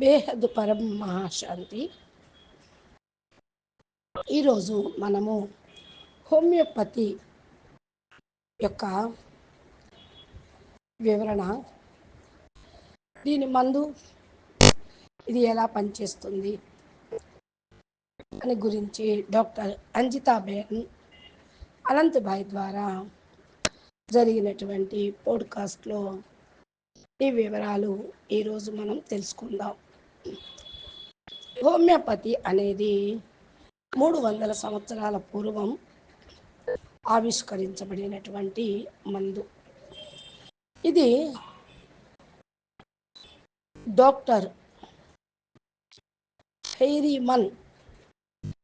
బేహద్ పరం మహాశాంతి. ఈరోజు మనము హోమియోపతి యొక్క వివరణ. దీని మందు ఇది ఎలా పనిచేస్తుంది అని గురించి డాక్టర్ అంజితాబేన్ అనంతభాయ్ ద్వారా జరిగినటువంటి పోడ్కాస్ట్లో ఈ వివరాలు ఈరోజు మనం తెలుసుకుందాం. హోమియోపతి అనేది మూడు వందల సంవత్సరాల పూర్వం ఆవిష్కరించబడినటువంటి మందు. ఇది డాక్టర్ హెయిరీమన్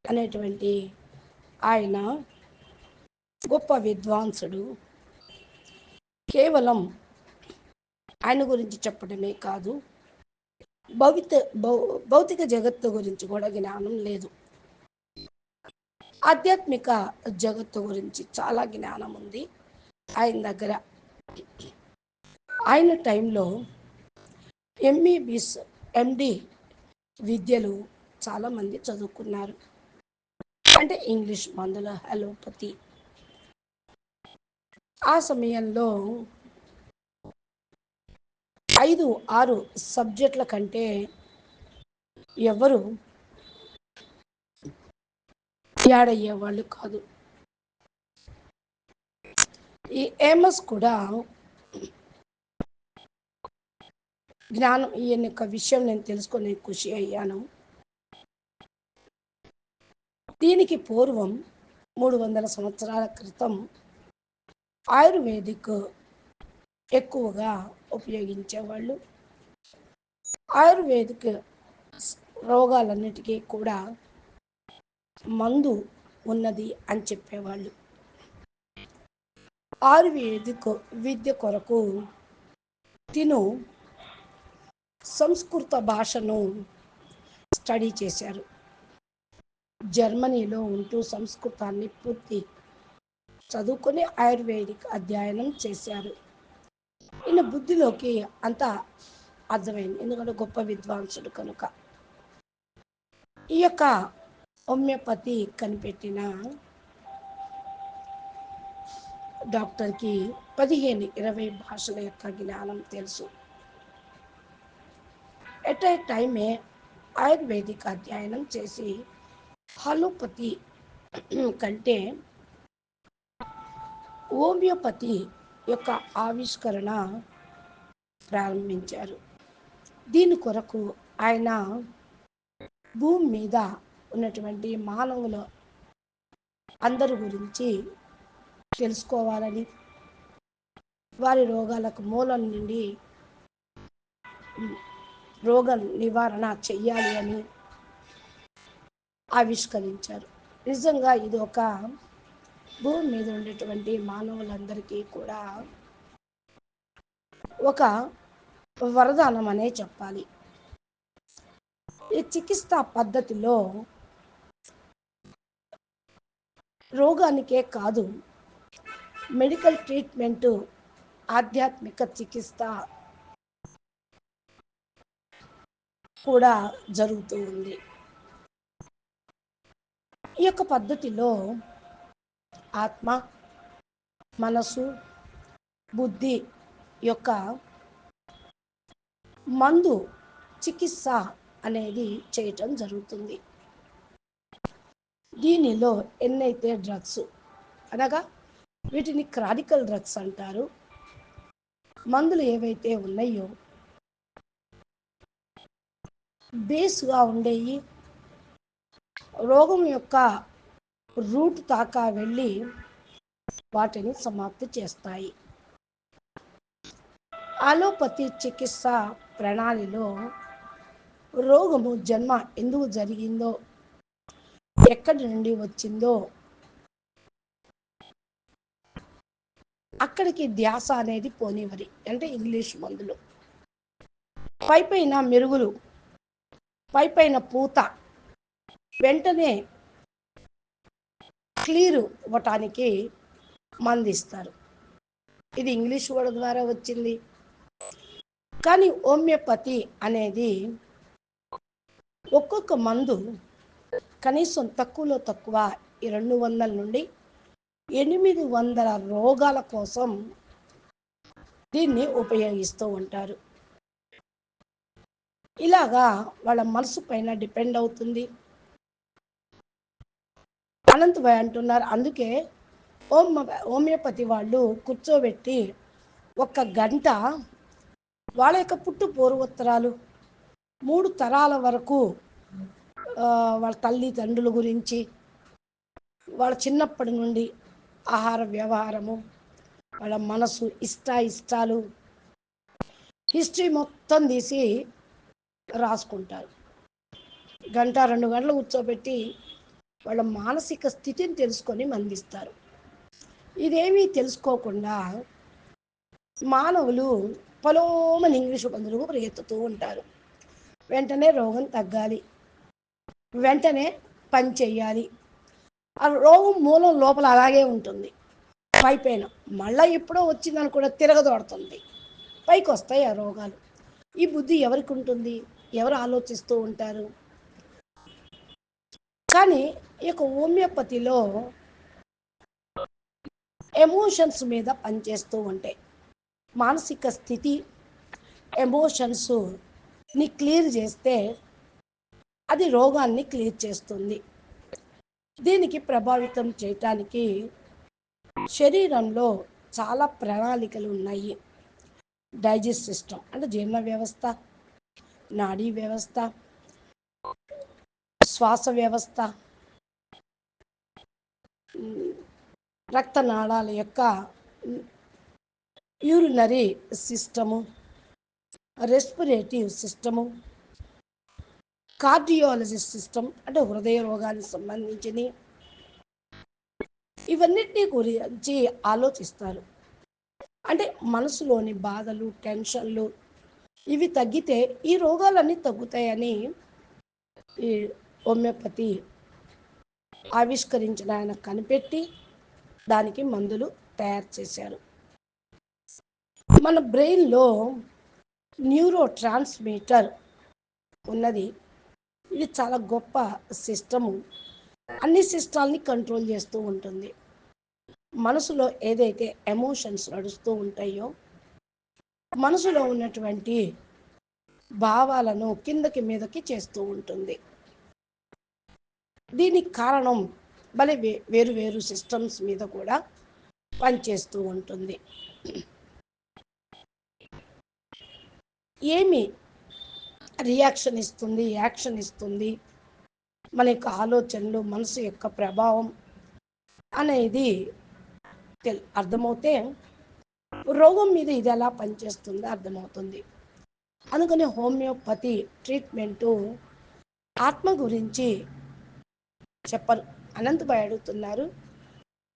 అనేటువంటి ఆయన గొప్ప విద్వాంసుడు. కేవలం ఆయన గురించి చెప్పడమే కాదు భౌతిక భౌతిక జగత్తు గురించి కూడా జ్ఞానం లేదు. ఆధ్యాత్మిక జగత్తు గురించి చాలా జ్ఞానం ఉంది. ఆయన దగ్గర ఆయన టైంలో ఎంఈబిస్ ఎండి విద్యలు చాలామంది చదువుకున్నారు. అంటే ఇంగ్లీష్ మందుల అలోపతి. ఆ సమయంలో ఐదు ఆరు సబ్జెక్టుల కంటే ఎవరు యాడయ్యేవాళ్ళు కాదు. ఈ ఏమస్ కూడా జ్ఞానం ఈయన యొక్క విషయం నేను తెలుసుకొని ఖుషి అయ్యాను. దీనికి పూర్వం మూడు వందల సంవత్సరాల క్రితం ఆయుర్వేదిక్ ఎక్కువగా ఉపయోగించేవాళ్ళు. ఆయుర్వేదిక్ రోగాలన్నిటికీ కూడా మందు ఉన్నది అని చెప్పేవాళ్ళు. ఆయుర్వేదిక్ విద్య కొరకు తిను సంస్కృత భాషను స్టడీ చేశారు. జర్మనీలో ఉంటూ సంస్కృతాన్ని పూర్తి చదువుకొని ఆయుర్వేదిక్ అధ్యయనం చేశారు. ఈయన బుద్ధిలోకి అంత అర్థమైంది. ఎందుకంటే గొప్ప విద్వాంసుడు కనుక. ఈ యొక్క హోమియోపతి కనిపెట్టిన డాక్టర్కి పదిహేను ఇరవై భాషల యొక్క జ్ఞానం తెలుసు. ఎట్ ఏ టైమే ఆయుర్వేదిక్ అధ్యయనం చేసి హలోపతి కంటే హోమియోపతి యొక్క ఆవిష్కరణ ప్రారంభించారు. దీని కొరకు ఆయన భూమి మీద ఉన్నటువంటి మానవుల అందరి గురించి తెలుసుకోవాలని వారి రోగాలకు మూలం నుండి రోగ నివారణ చెయ్యాలి అని ఆవిష్కరించారు. నిజంగా ఇది ఒక భూమి మీద ఉండేటువంటి మానవులందరికీ కూడా ఒక వరదానం అనే చెప్పాలి. ఈ చికిత్స పద్ధతిలో రోగానికే కాదు మెడికల్ ట్రీట్మెంటు ఆధ్యాత్మిక చికిత్స కూడా జరుగుతూ ఉంది. ఈ యొక్క పద్ధతిలో ఆత్మ మనసు బుద్ధి యొక్క మందు చికిత్స అనేది చేయటం జరుగుతుంది. దీనిలో ఎన్నైతే డ్రగ్స్ అనగా వీటిని క్రానికల్ డ్రగ్స్ అంటారు. మందులు ఏవైతే ఉన్నాయో బేస్గా ఉండేవి రోగం యొక్క రూట్ దాకా వెళ్ళి వాటిని సమాప్తి చేస్తాయి. అలోపతి చికిత్స ప్రణాళిలో రోగము జన్మ ఎందుకు జరిగిందో ఎక్కడి నుండి వచ్చిందో అక్కడికి ధ్యాస అనేది పోనివరి అంటే ఇంగ్లీష్ మందులు. పైపైన మెరుగులు పైపైన పూత వెంటనే క్లియర్ ఇవ్వటానికి మందిస్తారు. ఇది ఇంగ్లీష్ వర్డ్ ద్వారా వచ్చింది. కానీ హోమియోపతి అనేది ఒక్కొక్క మందు కనీసం తక్కువలో తక్కువ ఈ రెండు వందల నుండి ఎనిమిది వందల రోగాల కోసం దీన్ని ఉపయోగిస్తూ ఉంటారు. ఇలాగా వాళ్ళ మనసు పైన డిపెండ్ అవుతుంది. అనంత్ భయ్ అంటున్నారు. అందుకే హోమ్ హోమియోపతి వాళ్ళు కూర్చోబెట్టి ఒక గంట వాళ్ళ యొక్క పుట్టు పూర్వోత్తరాలు మూడు తరాల వరకు వాళ్ళ తల్లిదండ్రుల గురించి వాళ్ళ చిన్నప్పటి నుండి ఆహార వ్యవహారము వాళ్ళ మనసు ఇష్ట ఇష్టాలు హిస్టరీ మొత్తం తీసి రాసుకుంటారు. గంట రెండు గంటలు కూర్చోబెట్టి వాళ్ళ మానసిక స్థితిని తెలుసుకొని మందిస్తారు ఇదేమీ తెలుసుకోకుండా మానవులు పొలోమని ఇంగ్లీషు బంధువులు పరిగెత్తుతూ ఉంటారు. వెంటనే రోగం తగ్గాలి. వెంటనే పని చెయ్యాలి. ఆ రోగం మూలం లోపల అలాగే ఉంటుంది. పైపైన మళ్ళీ ఎప్పుడో వచ్చిందని కూడా తిరగదోడుతుంది. పైకి వస్తాయి ఆ రోగాలు. ఈ బుద్ధి ఎవరికి ఉంటుంది? ఎవరు ఆలోచిస్తూ ఉంటారు? కానీ ఈ యొక్క హోమియోపతిలో ఎమోషన్స్ మీద పనిచేస్తూ ఉంటాయి మానసిక స్థితి ఎమోషన్స్ని క్లియర్ చేస్తే అది రోగాన్ని క్లియర్ చేస్తుంది. దీనికి ప్రభావితం చేయటానికి శరీరంలో చాలా ప్రణాళికలు ఉన్నాయి. డైజెస్ట్ సిస్టమ్ అంటే జీర్ణ వ్యవస్థ నాడీ వ్యవస్థ శ్వాస వ్యవస్థ రక్తనాళాల యొక్క urinary system respirative system cardiology system అంటే హృదయ రోగానికి సంబంధించినవి. ఇవన్నిటినీ గురించి ఆలోచిస్తారు. అంటే మనసులోని బాధలు టెన్షన్లు ఇవి తగ్గితే ఈ రోగాలన్నీ తగ్గుతాయని ఈ హోమియోపతి ఆవిష్కరించిన ఆయన కనిపెట్టి దానికి మందులు తయారు చేశారు. మన బ్రెయిన్లో న్యూరో ట్రాన్స్మీటర్ ఉన్నది. ఇది చాలా గొప్ప సిస్టము. అన్ని సిస్టాల్ని కంట్రోల్ చేస్తూ ఉంటుంది. మనసులో ఏదైతే ఎమోషన్స్ నడుస్తూ ఉంటాయో మనసులో ఉన్నటువంటి భావాలను కిందకి మీదకి చేస్తూ ఉంటుంది. దీనికి కారణం భలే వే వేరు వేరు సిస్టమ్స్ మీద కూడా పనిచేస్తూ ఉంటుంది. ఏమి రియాక్షన్ ఇస్తుంది యాక్షన్ ఇస్తుంది మన యొక్క ఆలోచనలు మనసు యొక్క ప్రభావం అనేది తెల్ అర్థమవుతే రోగం మీద ఇది ఎలా పనిచేస్తుందో అర్థమవుతుంది. అందుకని హోమియోపతి ట్రీట్మెంటు ఆత్మ గురించి చెప్పరు అనంతభాయ్ అడుగుతున్నారు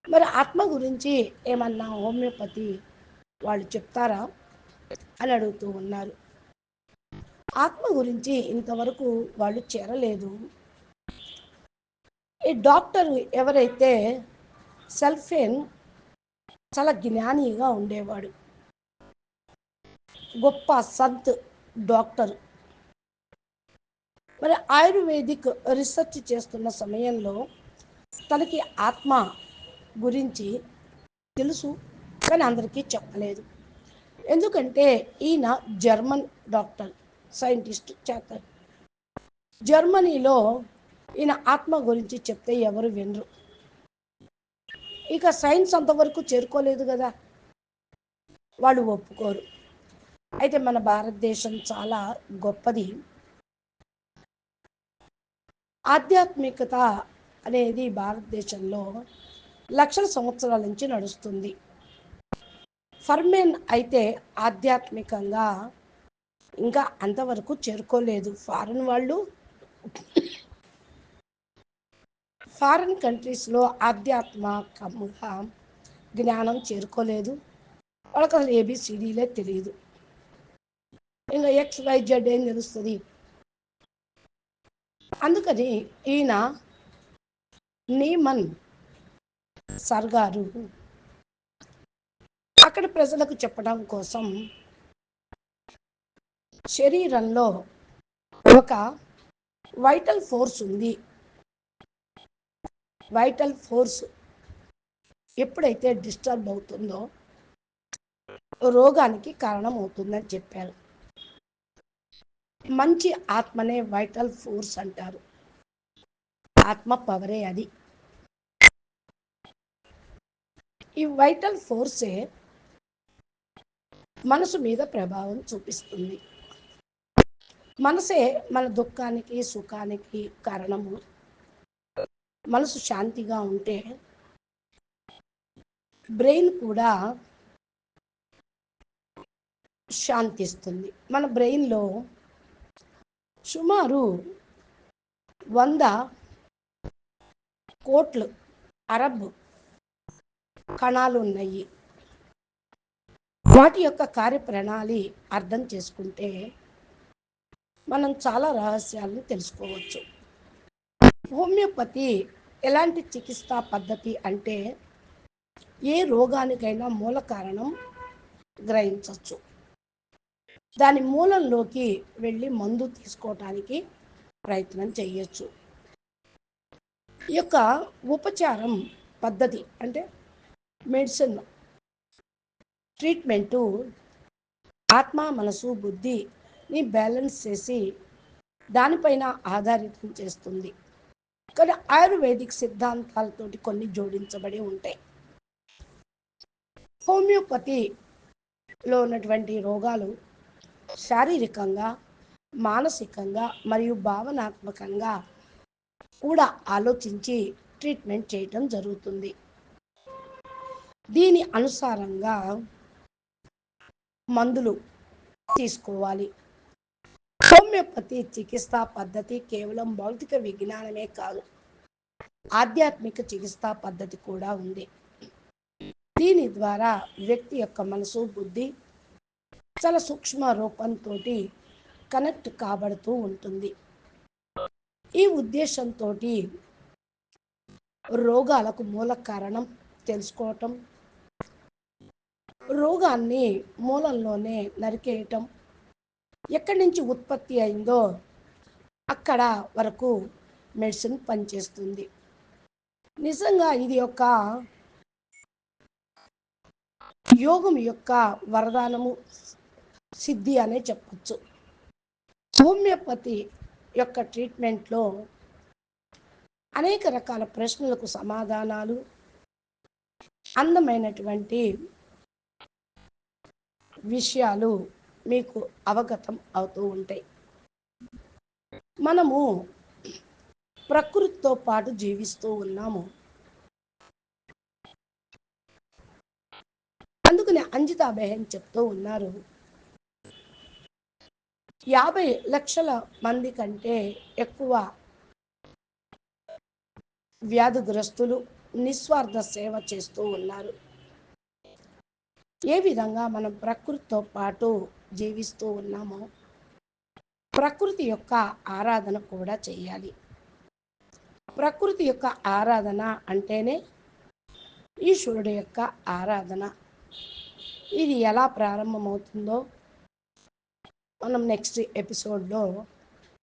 మరి ఆత్మ గురించి ఏమన్నా హోమియోపతి వాళ్ళు చెప్తారా? అని అడుగుతూ ఉన్నారు. ఆత్మ గురించి ఇంతవరకు వాళ్ళు చేరలేదు. ఈ డాక్టర్ ఎవరైతే సెల్ఫేన్ చాలా జ్ఞానిగా ఉండేవాడు గొప్ప సంత్ డాక్టర్ మరి ఆయుర్వేదిక్ రీసెర్చ్ చేస్తున్న సమయంలో తనకి ఆత్మ గురించి తెలుసు కానీ అందరికీ చెప్పలేదు. ఎందుకంటే ఈయన జర్మన్ డాక్టర్ సైంటిస్ట్ చేత జర్మనీలో ఈయన ఆత్మ గురించి చెప్తే ఎవరు వినరు. ఇక సైన్స్ అంతవరకు చేరుకోలేదు కదా. వాళ్ళు ఒప్పుకోరు. అయితే మన భారతదేశం చాలా గొప్పది. ఆధ్యాత్మికత అనేది భారతదేశంలో లక్షల సంవత్సరాల నుంచి నడుస్తుంది. ఫర్మెన్ అయితే ఆధ్యాత్మికంగా ఇంకా అంతవరకు చేరుకోలేదు. ఫారెన్ వాళ్ళు ఫారిన్ కంట్రీస్లో ఆధ్యాత్మికంగా జ్ఞానం చేరుకోలేదు. వాళ్ళకి అసలు ఏబిసిడీలే తెలియదు ఇంకా ఎక్స్ వై జెడ్ ఏం తెలుస్తుంది? అందుకని ఈయన నీమన్ సర్గారు. అక్కడ ప్రజలకు చెప్పడం కోసం శరీరంలో ఒక వైటల్ ఫోర్స్ ఉంది. వైటల్ ఫోర్స్ ఎప్పుడైతే డిస్టర్బ్ అవుతుందో రోగానికి కారణం అవుతుందని చెప్పారు. మంచి ఆత్మనే వైటల్ ఫోర్స్ అంటారు. ఆత్మ పవరే అది. ఈ వైటల్ ఫోర్సే మనసు మీద ప్రభావం చూపిస్తుంది. మనసే మన దుఃఖానికి సుఖానికి కారణము. మనసు శాంతిగా ఉంటే బ్రెయిన్ కూడా శాంతిస్తుంది. మన బ్రెయిన్లో సుమారు వంద కోట్లు అరబ్ కణాలు ఉన్నాయి వాటి యొక్క కార్యప్రణాళి అర్థం చేసుకుంటే మనం చాలా రహస్యాలను తెలుసుకోవచ్చు. హోమియోపతి ఎలాంటి చికిత్సా పద్ధతి అంటే ఏ రోగానికైనా మూల కారణం గ్రహించవచ్చు దాని మూలంలోకి వెళ్ళి మందు తీసుకోవటానికి ప్రయత్నం చేయొచ్చు. ఈ యొక్క ఉపచారం పద్ధతి అంటే మెడిసిన్ ట్రీట్మెంటు ఆత్మ మనసు బుద్ధిని బ్యాలెన్స్ చేసి దానిపైన ఆధారితం చేస్తుంది. కానీ ఆయుర్వేదిక్ సిద్ధాంతాలతోటి కొన్ని జోడించబడి ఉంటాయి. హోమియోపతిలో ఉన్నటువంటి రోగాలు శారీరకంగా మానసికంగా మరియు భావనాత్మకంగా కూడా ఆలోచించి ట్రీట్మెంట్ చేయటం జరుగుతుంది. దీని అనుసారంగా మందులు తీసుకోవాలి. హోమియోపతి చికిత్సా పద్ధతి కేవలం భౌతిక విజ్ఞానమే కాదు ఆధ్యాత్మిక చికిత్సా పద్ధతి కూడా ఉంది. దీని ద్వారా వ్యక్తి యొక్క మనసు బుద్ధి చాలా సూక్ష్మ రూపంతో కనెక్ట్ కాబడుతూ ఉంటుంది. ఈ ఉద్దేశంతో రోగాలకు మూల కారణం తెలుసుకోవటం రోగాన్ని మూలంలోనే నరికేయటం ఎక్కడి నుంచి ఉత్పత్తి అయిందో అక్కడ వరకు మెడిసిన్ పనిచేస్తుంది. నిజంగా ఇది ఒక యోగం యొక్క వరదానము. సిద్ధి అనే చెప్పచ్చు. హోమియోపతి యొక్క ట్రీట్మెంట్లో అనేక రకాల ప్రశ్నలకు సమాధానాలు అందమైనటువంటి విషయాలు మీకు అవగతం అవుతూ ఉంటాయి. మనము ప్రకృతితో పాటు జీవిస్తూ ఉన్నాము. అందుకని అంజితా బెహన్ చెప్తూ ఉన్నారు యాభై లక్షల మంది కంటే ఎక్కువ వ్యాధిగ్రస్తులు నిస్వార్థ సేవ చేస్తూ ఉన్నారు. ఏ విధంగా మనం ప్రకృతితో పాటు జీవిస్తూ ఉన్నామో ప్రకృతి యొక్క ఆరాధన కూడా చేయాలి. ప్రకృతి యొక్క ఆరాధన అంటేనే ఈశ్వరుడు యొక్క ఆరాధన. ఇది ఎలా ప్రారంభమవుతుందో మనం నెక్స్ట్ ఎపిసోడ్లో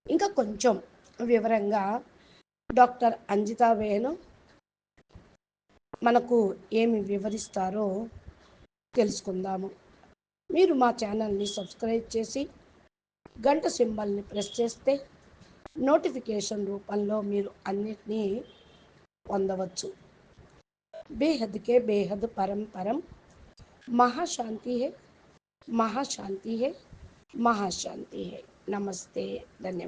ఇంకా కొంచెం వివరంగా డాక్టర్ అంజిత వేణు మనకు ఏమి వివరిస్తారో తెలుసుకుందాము. మీరు మా ఛానల్ని సబ్స్క్రైబ్ చేసి గంట సింబల్ని ప్రెస్ చేస్తే నోటిఫికేషన్ రూపంలో మీరు అన్నిటినీ పొందవచ్చు. బేహద్కే బేహద్ పరం పరం. మహాశాంతి హే మహాశాంతి హే. महाशांति है। नमस्ते धन्यवाद।